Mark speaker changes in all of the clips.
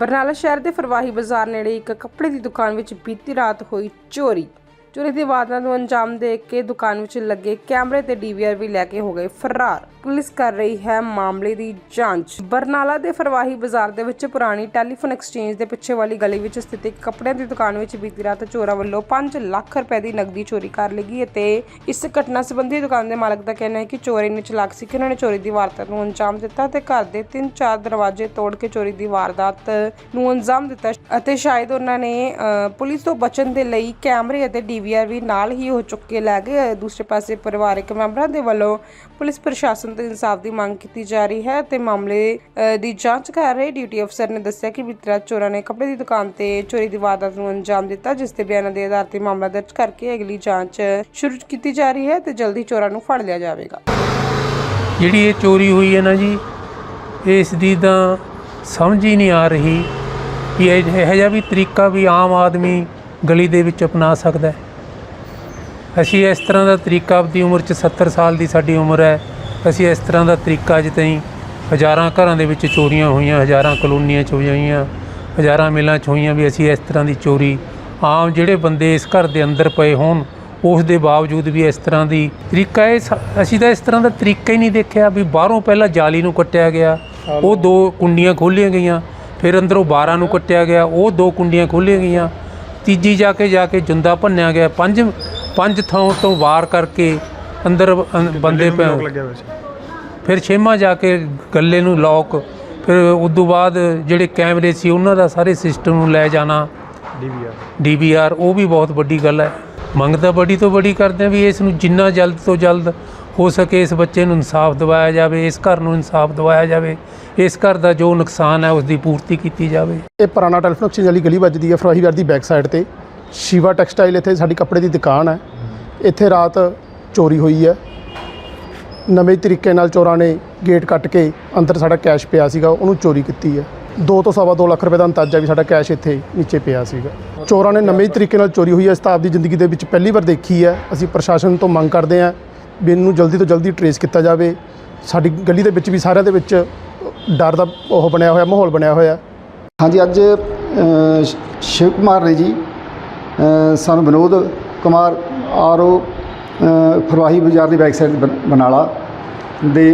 Speaker 1: ਬਰਨਾਲਾ ਸ਼ਹਿਰ ਦੇ ਫਰਵਾਹੀ ਬਾਜ਼ਾਰ ਨੇੜੇ ਇੱਕ ਕੱਪੜੇ ਦੀ ਦੁਕਾਨ ਵਿੱਚ ਬੀਤੀ ਰਾਤ ਹੋਈ ਚੋਰੀ। ਚੋਰੀ ਦੀ ਵਾਰਦਾਤ ਨੂੰ ਅੰਜਾਮ ਦੇ ਕੇ ਦੁਕਾਨ ਵਿੱਚ ਲੱਗੇ ਕੈਮਰੇ ਤੇ ਡੀਵੀਆਰ ਵੀ ਲੈ ਕੇ ਹੋ ਗਏ ਫਰਾਰ। ਪੁਲਿਸ ਕਰ ਰਹੀ ਹੈ ਮਾਮਲੇ ਦੀ ਜਾਂਚ। ਬਰਨਾਲਾ ਦੇ ਫਰਵਾਹੀ ਬਾਜ਼ਾਰ ਦੇ ਵਿੱਚ ਪੁਰਾਣੀ ਟੈਲੀਫੋਨ ਐਕਸਚੇਂਜ ਦੇ ਪਿੱਛੇ ਵਾਲੀ ਗਲੀ ਵਿੱਚ ਸਥਿਤ ਇੱਕ ਕੱਪੜਿਆਂ ਦੀ ਦੁਕਾਨ ਵਿੱਚ ਬੀਤੀ ਰਾਤ ਚੋਰਾਂ ਵੱਲੋਂ 5 ਲੱਖ ਰੁਪਏ ਦੀ ਨਕਦੀ ਚੋਰੀ ਕਰ ਲਈ ਗਈ ਅਤੇ ਇਸ ਘਟਨਾ ਸੰਬੰਧੀ ਦੁਕਾਨ ਦੇ ਮਾਲਕ ਦਾ ਕਹਿਣਾ ਹੈ ਕਿ ਚੋਰ ਇੰਨੇ ਚਲਾਕ ਸੀ ਕਿ ਉਹਨਾਂ ਨੇ ਚੋਰੀ ਦੀ ਵਾਰਦਾਤ ਨੂੰ ਅੰਜਾਮ ਦਿੱਤਾ ਤੇ ਘਰ ਦੇ ਤਿੰਨ ਚਾਰ ਦਰਵਾਜ਼ੇ ਤੋੜ ਕੇ ਚੋਰੀ ਦੀ ਵਾਰਦਾਤ ਨੂੰ ਅੰਜਾਮ ਦਿੱਤਾ ਅਤੇ ਸ਼ਾਇਦ ਉਹਨਾਂ ਨੇ ਅ, ਪੁਲਿਸ ਤੋਂ ਬਚਣ ਦੇ ਲਈ ਕੈਮਰੇ ਅਤੇ ਡੀ ਡੀਵੀਆਰ ਵੀ ਨਾਲ ਹੀ ਉਹ ਚੁੱਕ ਕੇ ਲੈ ਗਏ। ਦੂਸਰੇ ਪਾਸੇ ਪਰਿਵਾਰਕ ਮੈਂਬਰਾਂ ਦੇ ਵੱਲੋਂ ਪੁਲਿਸ ਪ੍ਰਸ਼ਾਸਨ ਤੋਂ ਇਨਸਾਫ ਦੀ ਮੰਗ ਕੀਤੀ ਜਾ ਰਹੀ ਹੈ ਤੇ ਮਾਮਲੇ ਦੀ ਜਾਂਚ ਕਰ ਰਹੇ ਡਿਊਟੀ ਅਫਸਰ ਨੇ ਦੱਸਿਆ ਕਿ ਬੀਤੀ ਰਾਤ ਚੋਰਾਂ ਨੇ ਕੱਪੜੇ ਦੀ ਦੁਕਾਨ ਤੇ ਚੋਰੀ ਦੀ ਵਾਰਦਾਤ ਨੂੰ ਅੰਜਾਮ ਦਿੱਤਾ, ਜਿਸ ਤੇ ਬਿਆਨਾਂ ਦੇ ਆਧਾਰ ਤੇ ਮਾਮਲਾ ਦਰਜ ਕਰਕੇ ਅਗਲੀ ਜਾਂਚ ਸ਼ੁਰੂ ਕੀਤੀ ਜਾ ਰਹੀ ਹੈ ਤੇ ਜਲਦੀ ਚੋਰਾਂ ਨੂੰ ਫੜ ਲਿਆ ਜਾਵੇਗਾ।
Speaker 2: ਜਿਹੜੀ ਇਹ ਚੋਰੀ ਹੋਈ ਹੈ ਨਾ ਜੀ ਇਸ ਦੀ ਤਾਂ ਸਮਝ ਹੀ ਨਹੀਂ ਆ ਰਹੀ ਕਿ ਇਹ ਇਹੋ ਜਿਹਾ ਵੀ ਤਰੀਕਾ ਵੀ ਆਮ ਆਦਮੀ ਗਲੀ ਦੇ ਵਿੱਚ ਅਪਣਾ ਸਕਦਾ ਹੈ। ਅਸੀਂ ਇਸ ਤਰ੍ਹਾਂ ਦਾ ਤਰੀਕਾ ਆਪਦੀ ਉਮਰ 'ਚ 70 ਸਾਲ ਦੀ ਸਾਡੀ ਉਮਰ ਹੈ। ਅਸੀਂ ਇਸ ਤਰ੍ਹਾਂ ਦਾ ਤਰੀਕਾ ਅਜੇ ਤਾਈਂ ਹਜ਼ਾਰਾਂ ਘਰਾਂ ਦੇ ਵਿੱਚ ਚੋਰੀਆਂ ਹੋਈਆਂ, ਹਜ਼ਾਰਾਂ ਕਲੋਨੀਆਂ 'ਚ ਹੋਈਆਂ, ਹਜ਼ਾਰਾਂ ਮਿਲਾਂ 'ਚ ਹੋਈਆਂ ਵੀ ਅਸੀਂ ਇਸ ਤਰ੍ਹਾਂ ਦੀ ਚੋਰੀ ਆਮ ਜਿਹੜੇ ਬੰਦੇ ਇਸ ਘਰ ਦੇ ਅੰਦਰ ਪਏ ਹੋਣ, ਉਸ ਦੇ ਬਾਵਜੂਦ ਵੀ ਇਸ ਤਰ੍ਹਾਂ ਦੀ ਤਰੀਕਾ ਇਹ ਸ- ਅਸੀਂ ਤਾਂ ਇਸ ਤਰ੍ਹਾਂ ਦਾ ਤਰੀਕਾ ਹੀ ਨਹੀਂ ਦੇਖਿਆ ਵੀ ਬਾਹਰੋਂ ਪਹਿਲਾਂ ਜਾਲੀ ਨੂੰ ਕੱਟਿਆ ਗਿਆ, ਉਹ ਦੋ ਕੁੰਡੀਆਂ ਖੋਲੀਆਂ ਗਈਆਂ, ਫਿਰ ਅੰਦਰੋਂ 12 ਨੂੰ ਕੱਟਿਆ ਗਿਆ, ਉਹ ਦੋ ਕੁੰਡੀਆਂ ਖੋਲੀਆਂ ਗਈਆਂ, ਤੀਜੀ ਜਾ ਕੇ ਜਾ ਕੇ ਜੁੰਦਾ ਭੰਨਿਆ ਗਿਆ, ਪੰਜ ਪੰਜ ਥਾਂ ਤੋਂ ਵਾਰ ਕਰਕੇ ਅੰਦਰ ਅੰ- ਬੰਦੇ ਪੈ ਫਿਰ ਛੇਵਾਂ ਜਾ ਕੇ ਗੱਲੇ ਨੂੰ ਲੋਕ ਫਿਰ ਉਸ ਤੋਂ ਬਾਅਦ ਜਿਹੜੇ ਕੈਮਰੇ ਸੀ ਉਹਨਾਂ ਦਾ ਸਾਰੇ ਸਿਸਟਮ ਨੂੰ ਲੈ ਜਾਣਾ।
Speaker 3: ਡੀਵੀਆਰ
Speaker 2: ਡੀਵੀਆਰ ਉਹ ਵੀ ਬਹੁਤ ਵੱਡੀ ਗੱਲ ਹੈ। ਮੰਗ ਤਾਂ ਬੜੀ ਤੋਂ ਬੜੀ ਕਰਦੇ ਆ ਵੀ ਇਸ ਨੂੰ ਜਿੰਨਾ ਜਲਦ ਤੋਂ ਜਲਦ ਹੋ ਸਕੇ ਇਸ ਬੱਚੇ ਨੂੰ ਇਨਸਾਫ ਦਿਵਾਇਆ ਜਾਵੇ ਇਸ ਘਰ ਨੂੰ ਇਨਸਾਫ ਦਿਵਾਇਆ ਜਾਵੇ ਇਸ ਘਰ ਦਾ ਜੋ ਨੁਕਸਾਨ ਹੈ ਉਸ ਦੀ ਪੂਰਤੀ ਕੀਤੀ ਜਾਵੇ।
Speaker 3: ਇਹ ਪੁਰਾਣਾ ਟੈਲੀਫੋਨ ਐਕਸਚੇਂਜ ਵਾਲੀ ਗਲੀ ਵੱਜਦੀ ਹੈ ਫਰਾਹੀਵਾਰ ਦੀ ਬੈਕ ਸਾਈਡ ਤੇ। ਸ਼ਿਵਾ ਟੈਕਸਟਾਈਲ ਇੱਥੇ ਸਾਡੀ ਕੱਪੜੇ ਦੀ ਦੁਕਾਨ ਹੈ। ਇੱਥੇ ਰਾਤ ਚੋਰੀ ਹੋਈ ਹੈ। ਨਵੇਂ ਤਰੀਕੇ ਨਾਲ ਚੋਰਾਂ ਨੇ ਗੇਟ ਕੱਟ ਕੇ ਅੰਦਰ ਸਾਡਾ ਕੈਸ਼ ਪਿਆ ਸੀਗਾ, ਉਹਨੂੰ ਚੋਰੀ ਕੀਤੀ ਹੈ। 2 ਤੋਂ ਸਵਾ ਦੋ ਲੱਖ ਰੁਪਏ ਦਾ ਅੰਦਾਜ਼ਾ ਵੀ ਸਾਡਾ ਕੈਸ਼ ਇੱਥੇ ਨੀਚੇ ਪਿਆ ਸੀਗਾ। ਚੋਰਾਂ ਨੇ ਨਵੇਂ ਤਰੀਕੇ ਨਾਲ ਚੋਰੀ ਹੋਈ ਹੈ। ਇਸ ਤਾਂ ਆਪਦੀ ਜ਼ਿੰਦਗੀ ਦੇ ਵਿੱਚ ਪਹਿਲੀ ਵਾਰ ਦੇਖੀ ਹੈ। ਅਸੀਂ ਪ੍ਰਸ਼ਾਸਨ ਤੋਂ ਮੰਗ ਕਰਦੇ ਹਾਂ ਵੀ ਇਹਨੂੰ ਜਲਦੀ ਤੋਂ ਜਲਦੀ ਟਰੇਸ ਕੀਤਾ ਜਾਵੇ। ਸਾਡੀ ਗਲੀ ਦੇ ਵਿੱਚ ਵੀ ਸਾਰਿਆਂ ਦੇ ਵਿੱਚ ਡਰ ਦਾ ਉਹ ਬਣਿਆ ਹੋਇਆ, ਮਾਹੌਲ ਬਣਿਆ ਹੋਇਆ।
Speaker 4: ਹਾਂਜੀ, ਅੱਜ ਸ਼ਿਵ ਕੁਮਾਰ ਨੇ ਜੀ ਸਾਨੂੰ ਵਿਨੋਦ ਕੁਮਾਰ ਆਰਓ ਫਰਵਾਹੀ ਬਾਜ਼ਾਰ ਦੀ ਬੈਕ ਸਾਈਡ ਬਨਾਲਾ ਦੇ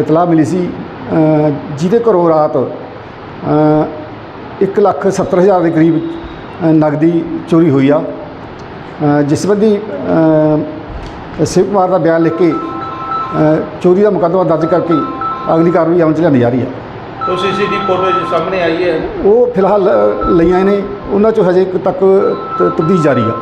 Speaker 4: ਇਤਲਾਹ ਮਿਲੀ ਸੀ। ਜਿਹਦੇ ਘਰੋਂ ਰਾਤ ਇੱਕ ਲੱਖ ਸੱਤਰ ਹਜ਼ਾਰ ਦੇ ਕਰੀਬ ਨਗਦੀ ਚੋਰੀ ਹੋਈ ਆ। ਜਿਸ ਸੰਬੰਧੀ ਸ਼ਿਵ ਕੁਮਾਰ ਦਾ ਬਿਆਨ ਲਿਖ ਕੇ ਚੋਰੀ ਦਾ ਮੁਕੱਦਮਾ ਦਰਜ ਕਰਕੇ ਅਗਲੀ ਕਾਰਵਾਈ ਅਮਲ 'ਚ ਲਿਆਂਦੀ ਜਾ ਰਹੀ ਹੈ।
Speaker 5: ਤੋ ਸੀਸੀਟੀਵੀ ਫੁਟੇਜ ਸਾਹਮਣੇ ਆਈ ਹੈ।
Speaker 4: ਉਹ ਫਿਲਹਾਲ ਲਈਆਂ ਨੇ। ਉਹਨਾਂ ਚੋਂ ਹਜੇ ਤੱਕ ਤ- ਤਫਤੀਸ਼ ਜਾਰੀ ਆ।